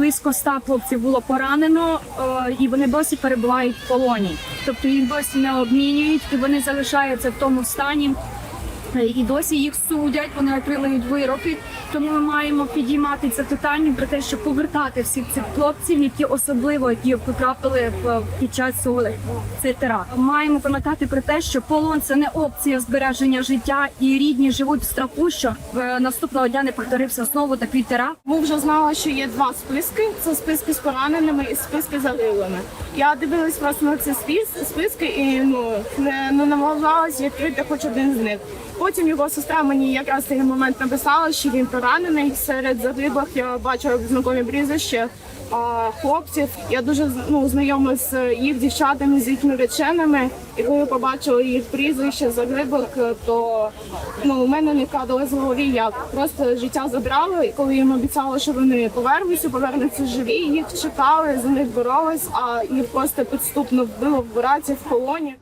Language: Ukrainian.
близько ста хлопців було поранено, е, і вони досі перебувають в полоні. Тобто їх досі не обмінюють, і вони залишаються в тому стані. Е, І досі їх судять, вони отримують вироки. Тому ми маємо підіймати це питання про те, щоб повертати всіх цих хлопців, які особливо які потрапили в під час цього цей теракт. Маємо пам'ятати про те, що полон це не опція збереження життя, і рідні живуть в страху, що е, наступного дня не повторився знову такий теракт. Ми вже знали, що є два списки: це списки з пораненими і списки з загиблими. Я дивилась просто на ці спис- списки і ну не ну, намагалась відкрити хоч один з них. Потім його сестра мені якраз цей момент написала, що він поранений. Серед загиблих я бачила знакомі прізвища хлопців. Я дуже ну, знайома з їх дівчатами, з їхніми реченими. І коли побачила їх прізвище загиблих, то ну, у мене не кадалось в голові як. Просто життя забрали, і коли їм обіцяли, що вони повернуться, повернуться живі, їх чекали, за них боролись, а їх просто підступно вбило в браті в колоні.